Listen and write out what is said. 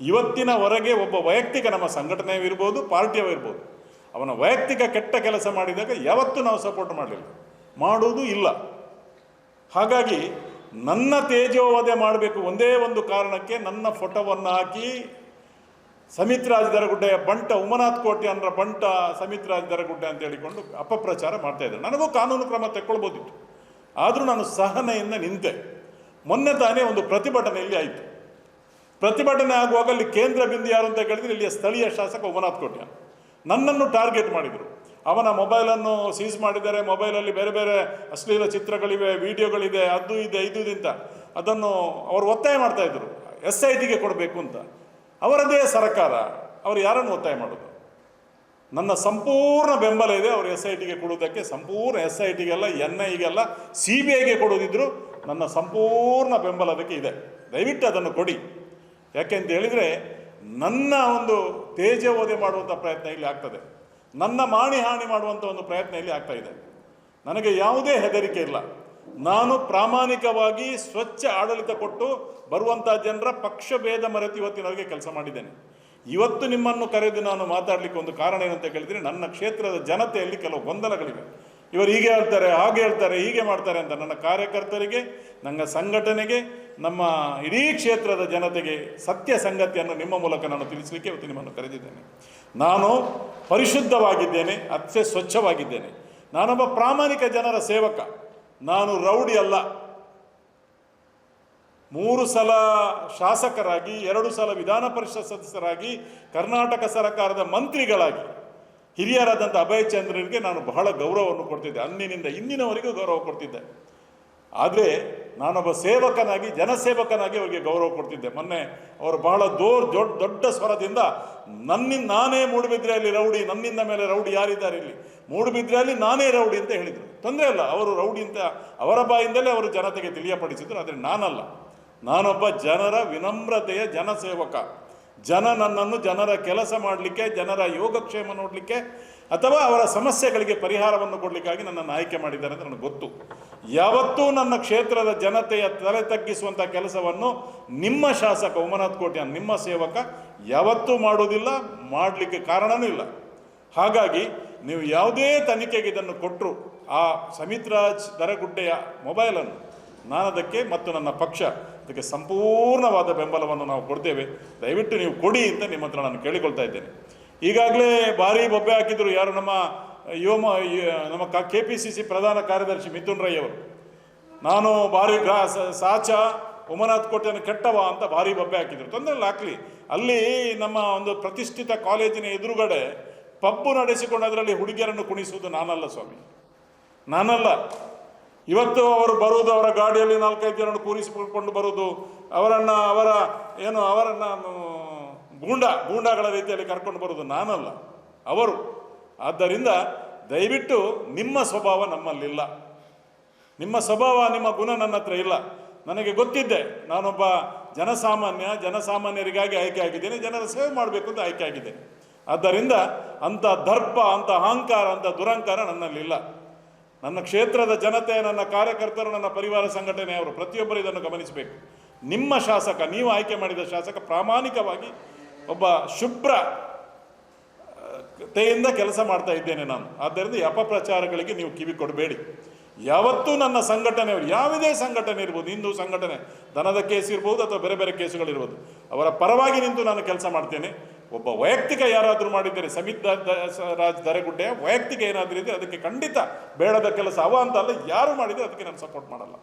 ಇವತ್ತಿನವರೆಗೆ ಒಬ್ಬ ವೈಯಕ್ತಿಕ ನಮ್ಮ ಸಂಘಟನೆಯವಿರ್ಬೋದು ಪಾರ್ಟಿಯವಿರ್ಬೋದು ಅವನ ವೈಯಕ್ತಿಕ ಕೆಟ್ಟ ಕೆಲಸ ಮಾಡಿದಾಗ ಯಾವತ್ತೂ ನಾವು ಸಪೋರ್ಟ್ ಮಾಡಲಿಲ್ಲ. ಮಾಡುವುದೂ ಇಲ್ಲ. ಹಾಗಾಗಿ ನನ್ನ ತೇಜೋವಧೆ ಮಾಡಬೇಕು ಒಂದೇ ಒಂದು ಕಾರಣಕ್ಕೆ ನನ್ನ ಫೋಟೋವನ್ನು ಹಾಕಿ ಸಮಿತ್ ರಾಜ್ ದರಗುಡ್ಡೆಯ ಬಂಟ ಉಮನಾಥ್ ಕೋಟೆ ಅನ್ನರ ಬಂಟ ಸಮಿತ್ ರಾಜ್ ದರಗುಡ್ಡೆ ಅಂತ ಹೇಳಿಕೊಂಡು ಅಪಪ್ರಚಾರ ಮಾಡ್ತಾ ಇದ್ದಾರೆ. ನನಗೂ ಕಾನೂನು ಕ್ರಮ ತೆಕ್ಕೊಳ್ಬೋದಿತ್ತು. ಆದರೂ ನಾನು ಸಹನೆಯಿಂದ ನಿಂತೆ. ಮೊನ್ನೆ ತಾನೇ ಒಂದು ಪ್ರತಿಭಟನೆಯಲ್ಲಿ ಆಯಿತು. ಪ್ರತಿಭಟನೆ ಆಗುವಾಗ ಅಲ್ಲಿ ಕೇಂದ್ರ ಬಿಂದು ಯಾರು ಅಂತ ಕೇಳಿದ್ರೆ ಇಲ್ಲಿಯ ಸ್ಥಳೀಯ ಶಾಸಕ ಉಮನಾಥ್ ಕೋಟ್ಯ. ನನ್ನನ್ನು ಟಾರ್ಗೆಟ್ ಮಾಡಿದರು. ಅವನ ಮೊಬೈಲನ್ನು ಸೀಸ್ ಮಾಡಿದ್ದಾರೆ. ಮೊಬೈಲಲ್ಲಿ ಬೇರೆ ಬೇರೆ ಅಶ್ಲೀಲ ಚಿತ್ರಗಳಿವೆ, ವಿಡಿಯೋಗಳಿದೆ, ಅದು ಇದೆ, ಇದು ಅಂತ. ಅದನ್ನು ಅವರು ಒತ್ತಾಯ ಮಾಡ್ತಾ ಇದ್ರು. ಎಸ್ ಐ ಟಿಗೆ ಕೊಡಬೇಕು ಅಂತ. ಅವರದೇ ಸರ್ಕಾರ. ಅವರು ಯಾರನ್ನು ಒತ್ತಾಯ ಮಾಡೋದು? ನನ್ನ ಸಂಪೂರ್ಣ ಬೆಂಬಲ ಇದೆ. ಅವರು ಎಸ್ ಐ ಟಿಗೆ ಕೊಡುವುದಕ್ಕೆ ಸಂಪೂರ್ಣ ಎಸ್ ಐ ಟಿಗೆಲ್ಲ ಎನ್ ಐಗೆಲ್ಲ ಸಿ ಬಿ ಐಗೆ ಕೊಡೋದಿದ್ರು ನನ್ನ ಸಂಪೂರ್ಣ ಬೆಂಬಲ ಅದಕ್ಕೆ ಇದೆ. ದಯವಿಟ್ಟು ಅದನ್ನು ಕೊಡಿ. ಯಾಕೆ ಅಂತ ಹೇಳಿದರೆ ನನ್ನ ಒಂದು ತೇಜೋವಧೆ ಮಾಡುವಂಥ ಪ್ರಯತ್ನ ಇಲ್ಲಿ ಆಗ್ತದೆ. ನನ್ನ ಮಾಣಿ ಹಾನಿ ಮಾಡುವಂಥ ಒಂದು ಪ್ರಯತ್ನ ಇಲ್ಲಿ ಆಗ್ತಾ ಇದೆ. ನನಗೆ ಯಾವುದೇ ಹೆದರಿಕೆ ಇಲ್ಲ. ನಾನು ಪ್ರಾಮಾಣಿಕವಾಗಿ ಸ್ವಚ್ಛ ಆಡಳಿತ ಕೊಟ್ಟು ಬರುವಂಥ ಜನರ ಪಕ್ಷ ಭೇದ ಮರೆತು ಇವತ್ತಿನವರೆಗೆ ಕೆಲಸ ಮಾಡಿದ್ದೇನೆ. ಇವತ್ತು ನಿಮ್ಮನ್ನು ಕರೆದು ನಾನು ಮಾತಾಡಲಿಕ್ಕೆ ಒಂದು ಕಾರಣ ಏನಂತ ಕೇಳಿದರೆ ನನ್ನ ಕ್ಷೇತ್ರದ ಜನತೆಯಲ್ಲಿ ಕೆಲವು ಗೊಂದಲಗಳಿವೆ. ಇವರು ಹೀಗೆ ಹೇಳ್ತಾರೆ, ಹಾಗೆ ಹೇಳ್ತಾರೆ, ಹೀಗೆ ಮಾಡ್ತಾರೆ ಅಂತ ನನ್ನ ಕಾರ್ಯಕರ್ತರಿಗೆ, ನನ್ನ ಸಂಘಟನೆಗೆ ನಮ್ಮ ಇಡೀ ಕ್ಷೇತ್ರದ ಜನತೆಗೆ ಸತ್ಯ ಸಂಗತಿಯನ್ನು ನಿಮ್ಮ ಮೂಲಕ ನಾನು ತಿಳಿಸಲಿಕ್ಕೆ ಇವತ್ತು ನಿಮ್ಮನ್ನು ಕರೆದಿದ್ದೇನೆ. ನಾನು ಪರಿಶುದ್ಧವಾಗಿದ್ದೇನೆ, ಅತ್ಯ ಸ್ವಚ್ಛವಾಗಿದ್ದೇನೆ. ನಾನೊಬ್ಬ ಪ್ರಾಮಾಣಿಕ ಜನರ ಸೇವಕ, ನಾನು ರೌಡಿ ಅಲ್ಲ. ಮೂರು ಸಲ ಶಾಸಕರಾಗಿ, ಎರಡು ಸಲ ವಿಧಾನ ಪರಿಷತ್ ಸದಸ್ಯರಾಗಿ, ಕರ್ನಾಟಕ ಸರ್ಕಾರದ ಮಂತ್ರಿಗಳಾಗಿ, ಹಿರಿಯರಾದಂಥ ಅಭಯ ಚಂದ್ರನಿಗೆ ನಾನು ಬಹಳ ಗೌರವವನ್ನು ಕೊಡ್ತಿದ್ದೆ. ಅಂದಿನಿಂದ ಇಂದಿನವರೆಗೂ ಗೌರವ ಕೊಡ್ತಿದ್ದೆ. ಆದರೆ ನಾನೊಬ್ಬ ಸೇವಕನಾಗಿ, ಜನಸೇವಕನಾಗಿ ಅವರಿಗೆ ಗೌರವ ಕೊಡ್ತಿದ್ದೆ. ಮೊನ್ನೆ ಅವರು ಬಹಳ ದೋರ್ ದೊಡ್ಡ ದೊಡ್ಡ ಸ್ವರದಿಂದ ನನ್ನಿಂದ ನಾನೇ ಮೂಡುಬಿದ್ರೆಯಲ್ಲಿ ರೌಡಿ, ನನ್ನಿಂದ ಮೇಲೆ ರೌಡಿ ಯಾರಿದ್ದಾರೆ ಇಲ್ಲಿ? ಮೂಡುಬಿದ್ರೆಯಲ್ಲಿ ನಾನೇ ರೌಡಿ ಅಂತ ಹೇಳಿದರು. ತೊಂದರೆ ಇಲ್ಲ, ಅವರು ರೌಡಿ ಅಂತ ಅವರ ಬಾಯಿಂದಲೇ ಅವರು ಜನತೆಗೆ ತಿಳಿಯಪಡಿಸಿದರು, ಆದರೆ ನಾನಲ್ಲ. ನಾನೊಬ್ಬ ಜನರ ವಿನಮ್ರತೆಯ ಜನಸೇವಕ. ಜನ ನನ್ನನ್ನು ಜನರ ಕೆಲಸ ಮಾಡಲಿಕ್ಕೆ, ಜನರ ಯೋಗಕ್ಷೇಮ ನೋಡಲಿಕ್ಕೆ ಅಥವಾ ಅವರ ಸಮಸ್ಯೆಗಳಿಗೆ ಪರಿಹಾರವನ್ನು ಕೊಡಲಿಕ್ಕಾಗಿ ನನ್ನನ್ನು ಆಯ್ಕೆ ಮಾಡಿದ್ದಾರೆ ಅಂತ ನನಗೆ ಗೊತ್ತು. ಯಾವತ್ತೂ ನನ್ನ ಕ್ಷೇತ್ರದ ಜನತೆಯ ತಲೆ ತಗ್ಗಿಸುವಂಥ ಕೆಲಸವನ್ನು ನಿಮ್ಮ ಶಾಸಕ ಉಮನಾಥ್ ಕೋಟ್ಯ ನಿಮ್ಮ ಸೇವಕ ಯಾವತ್ತೂ ಮಾಡುವುದಿಲ್ಲ, ಮಾಡಲಿಕ್ಕೆ ಕಾರಣನೂ ಇಲ್ಲ. ಹಾಗಾಗಿ ನೀವು ಯಾವುದೇ ತನಿಖೆಗೆ ಇದನ್ನು ಕೊಟ್ಟರು ಆ ಸಮಿತ್ರಾಜ್ ದರಗುಡ್ಡೆಯ ಮೊಬೈಲನ್ನು ನಾನು ಅದಕ್ಕೆ ಮತ್ತು ನನ್ನ ಪಕ್ಷ ಅದಕ್ಕೆ ಸಂಪೂರ್ಣವಾದ ಬೆಂಬಲವನ್ನು ನಾವು ಕೊಡ್ತೇವೆ. ದಯವಿಟ್ಟು ನೀವು ಕೊಡಿ ಅಂತ ನಿಮ್ಮ ನಾನು ಕೇಳಿಕೊಳ್ತಾ ಇದ್ದೇನೆ. ಈಗಾಗಲೇ ಭಾರಿ ಬೊಬ್ಬೆ ಹಾಕಿದ್ರು ಯಾರು ನಮ್ಮ ಯೋಮ ನಮ್ಮ ಕೆ ಪಿ ಸಿ ಸಿ ಪ್ರಧಾನ ಕಾರ್ಯದರ್ಶಿ ಮಿಥುನ್ ರೈ ಅವರು. ನಾನು ಭಾರಿ ಗ್ರಾ ಸಾಚ, ಉಮನಾಥ್ ಕೋಟೆಯನ್ನು ಕೆಟ್ಟವ ಅಂತ ಭಾರಿ ಬೊಬ್ಬೆ ಹಾಕಿದ್ರು. ತೊಂದರೆ ಇಲ್ಲ, ಹಾಕಲಿ. ಅಲ್ಲಿ ನಮ್ಮ ಒಂದು ಪ್ರತಿಷ್ಠಿತ ಕಾಲೇಜಿನ ಎದುರುಗಡೆ ಪಬ್ಬು ನಡೆಸಿಕೊಂಡು ಅದರಲ್ಲಿ ಹುಡುಗಿಯರನ್ನು ಕುಣಿಸುವುದು ನಾನಲ್ಲ, ಸ್ವಾಮಿ. ನಾನಲ್ಲ. ಇವತ್ತು ಅವರು ಬರುವುದು ಅವರ ಗಾಡಿಯಲ್ಲಿ ನಾಲ್ಕೈದು ಜನರನ್ನು ಕೂರಿಸಿಕೊಂಡು ಬರುವುದು ಅವರನ್ನು, ಅವರ, ಏನು, ಅವರನ್ನು ಗೂಂಡ, ಗೂಂಡಾಗಳ ರೀತಿಯಲ್ಲಿ ಕರ್ಕೊಂಡು ಬರುವುದು ನಾನಲ್ಲ, ಅವರು. ಆದ್ದರಿಂದ ದಯವಿಟ್ಟು ನಿಮ್ಮ ಸ್ವಭಾವ ನಮ್ಮಲ್ಲಿಲ್ಲ. ನಿಮ್ಮ ಸ್ವಭಾವ, ನಿಮ್ಮ ಗುಣ ನನ್ನ ಹತ್ರ ಇಲ್ಲ. ನನಗೆ ಗೊತ್ತಿದ್ದೆ, ನಾನೊಬ್ಬ ಜನಸಾಮಾನ್ಯ, ಜನಸಾಮಾನ್ಯರಿಗಾಗಿ ಆಯ್ಕೆ ಆಗಿದ್ದೇನೆ, ಜನರ ಸೇವೆ ಮಾಡಬೇಕು ಅಂತ ಆಯ್ಕೆ ಆಗಿದ್ದೇನೆ. ಆದ್ದರಿಂದ ಅಂಥ ದರ್ಪ, ಅಂಥ ಅಹಂಕಾರ, ಅಂಥ ದುರಂಕಾರ ನನ್ನಲ್ಲಿಲ್ಲ. ನನ್ನ ಕ್ಷೇತ್ರದ ಜನತೆ, ನನ್ನ ಕಾರ್ಯಕರ್ತರು, ನನ್ನ ಪರಿವಾರ ಸಂಘಟನೆಯವರು ಪ್ರತಿಯೊಬ್ಬರು ಇದನ್ನು ಗಮನಿಸಬೇಕು. ನಿಮ್ಮ ಶಾಸಕ, ನೀವು ಆಯ್ಕೆ ಮಾಡಿದ ಶಾಸಕ ಪ್ರಾಮಾಣಿಕವಾಗಿ ಒಬ್ಬ ಶುಭ್ರ ತೆಯಿಂದ ಕೆಲಸ ಮಾಡ್ತಾ ಇದ್ದೇನೆ ನಾನು. ಆದ್ದರಿಂದ ಅಪಪ್ರಚಾರಗಳಿಗೆ ನೀವು ಕಿವಿ ಕೊಡಬೇಡಿ. ಯಾವತ್ತೂ ನನ್ನ ಸಂಘಟನೆ, ಯಾವುದೇ ಸಂಘಟನೆ ಇರ್ಬೋದು, ಹಿಂದೂ ಸಂಘಟನೆ, ದನದ ಕೇಸ್ ಇರ್ಬೋದು ಅಥವಾ ಬೇರೆ ಬೇರೆ ಕೇಸುಗಳಿರ್ಬೋದು, ಅವರ ಪರವಾಗಿ ನಿಂತು ನಾನು ಕೆಲಸ ಮಾಡ್ತೇನೆ. ಒಬ್ಬ ವೈಯಕ್ತಿಕ ಯಾರಾದರೂ ಮಾಡಿದ್ದಾರೆ, ಸಮಿತ್ ರಾಜ್ ದರೆಗುಡ್ಡೆ, ವೈಯಕ್ತಿಕ ಏನಾದರೂ ಇದ್ದರೆ ಅದಕ್ಕೆ ಖಂಡಿತ ಬೇಡದ ಕೆಲಸ ಅವ ಅಂತ ಅಲ್ಲ, ಯಾರು ಮಾಡಿದರೆ ಅದಕ್ಕೆ ನಾನು ಸಪೋರ್ಟ್ ಮಾಡಲ್ಲ.